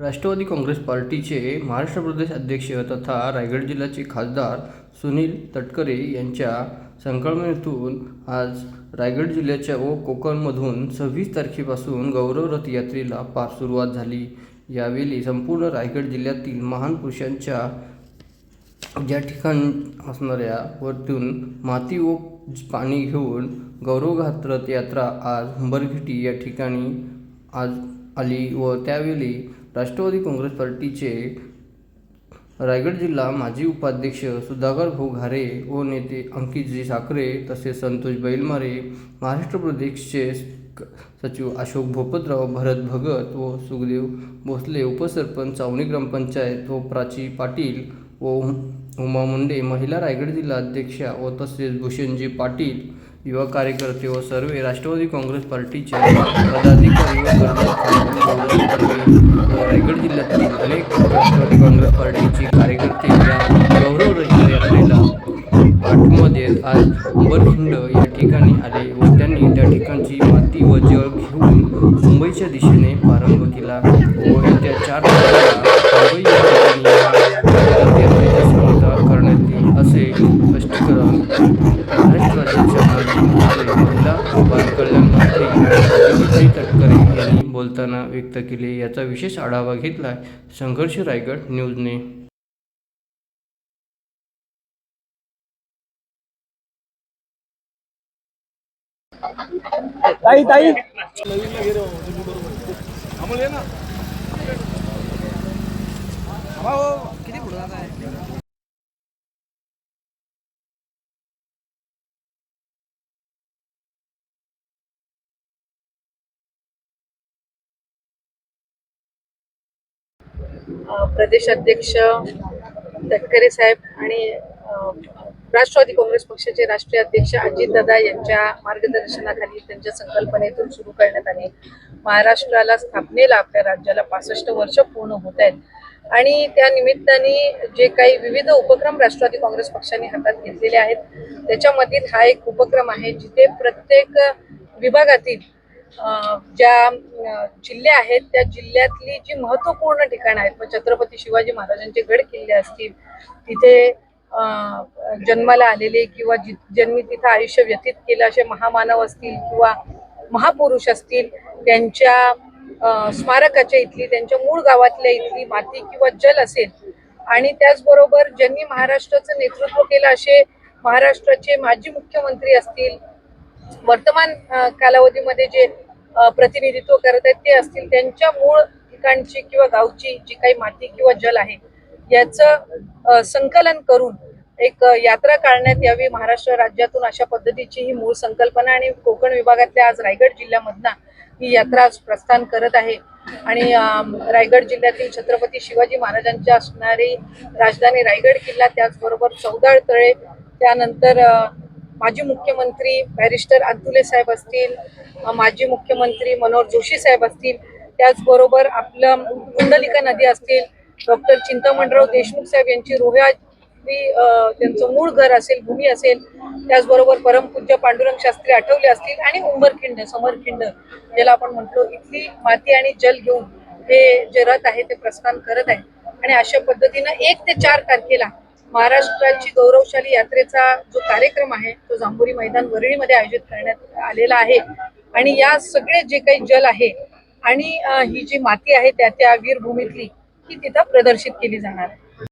राष्ट्रवादी काँग्रेस पार्टीचे महाराष्ट्र प्रदेश अध्यक्ष तथा रायगड जिल्ह्याचे खासदार सुनील तटकरे यांच्या संकल्पनेतून आज रायगड जिल्ह्याच्या व कोकणमधून सव्वीस तारखेपासून गौरव रथ यात्रेला पार सुरुवात झाली. यावेळी संपूर्ण रायगड जिल्ह्यातील महान पुरुषांच्या ज्या ठिकाणी असणाऱ्या वरतून माती व पाणी घेऊन गौरवघात रथयात्रा आज हुंबरघेटी या ठिकाणी आज आली व त्यावेळी राष्ट्रवादी काँग्रेस पार्टीचे रायगड जिल्हा माजी उपाध्यक्ष सुधाकर भोघारे व नेते अंकितजी साखरे तसेच संतोष बैलमारे महाराष्ट्र प्रदेशचे सचिव अशोक भोपतराव भरत भगत व सुखदेव भोसले उपसरपंच चावणी ग्रामपंचायत व प्राची पाटील व उमा मुंडे महिला रायगड जिल्हा अध्यक्षा व तसेच भूषणजी पाटील युवा कार्यकर्ते व सर्व राष्ट्रवादी काँग्रेस पार्टीचे पदाधिकारी व रायगड जिल्ह्यातील अनेक राष्ट्रवादी काँग्रेस पार्टीचे कार्यकर्ते या गौरव रथ यात्रेला पाठिंबा देत आज उंबरखिंड या ठिकाणी आले व त्यांनी त्या ठिकाणची माती व जळ घेऊन मुंबईच्या दिशेने प्रारंभ केला व येत्या चार मुंबई महिला व बालकल्याण मंत्री अदिती तटकरे यांनी बोलताना व्यक्त केले. याचा विशेष आढावा घेतला संघर्ष रायगड न्यूजने. ताई ताई. प्रदेशाध्यक्ष तटकरे साहेब आणि राष्ट्रवादी काँग्रेस पक्षाचे राष्ट्रीय अध्यक्ष अजितदादा यांच्या मार्गदर्शनाखाली त्यांच्या संकल्पनेतून सुरू करण्यात आली. महाराष्ट्राला स्थापनेला आपल्या राज्याला पासष्ट वर्ष पूर्ण होत आहेत. आणि त्या निमित्ताने जे काही विविध उपक्रम राष्ट्रवादी काँग्रेस पक्षाने हातात घेतलेले आहेत त्याच्यामधील हा एक उपक्रम आहे जिथे प्रत्येक विभागातील ज्या जिल्हे आहेत त्या जिल्ह्यातली जी महत्त्वपूर्ण ठिकाणं आहेत मग छत्रपती शिवाजी महाराजांचे गड किल्ले असतील तिथे अ, जन्माला आलेले किंवा जि ज्यांनी तिथं आयुष्य व्यतीत केलं असे महामानव असतील किंवा महापुरुष असतील त्यांच्या स्मारकाच्या इथली त्यांच्या मूळ गावातल्या इथली माती किंवा जल असेल आणि त्याचबरोबर ज्यांनी महाराष्ट्राचं नेतृत्व केलं असे महाराष्ट्राचे माजी मुख्यमंत्री असतील वर्तमान कालावधीमध्ये जे प्रतिनिधित्व करत आहेत ते असतील त्यांच्या मूळ ठिकाणची किंवा गावची जी काही माती किंवा जल आहे याचं संकलन करून एक यात्रा काढण्यात यावी. महाराष्ट्र राज्यातून अशा पद्धतीची ही मूळ संकल्पना आणि कोकण विभागातल्या आज रायगड जिल्ह्यामधनं ही यात्रा आज प्रस्थान करत आहे. आणि रायगड जिल्ह्यातील छत्रपती शिवाजी महाराजांच्या असणारी राजधानी रायगड किल्ला त्याचबरोबर चौदाळ तळे त्यानंतर माजी मुख्यमंत्री बॅरिस्टर अंतुले साहेब असतील माजी मुख्यमंत्री मनोहर जोशी साहेब असतील त्याचबरोबर आपलं कुंडलिका नदी असतील डॉक्टर चिंतामणराव देशमुख साहेब यांची रोह्या त्यांचं मूळ घर असेल भूमी असेल त्याचबरोबर परमपूज्य पांडुरंग शास्त्री आठवले असतील आणि उंबरखिंड समरखिंड ज्याला आपण म्हणतो इथली माती आणि जल घेऊन हे जे रथ आहे ते प्रस्थान करत आहे. आणि अशा पद्धतीनं एक ते चार तारखेला महाराष्ट्राची गौरवशाली यात्रेचा जो कार्यक्रम आहे तो जांभुरी मैदान वरळीमध्ये आयोजित करण्यात आलेला आहे. आणि या सगळे जे काही जल आहे आणि ही जी माती आहे त्या त्या वीरभूमीतली ही तिथं प्रदर्शित केली जाणार. आहे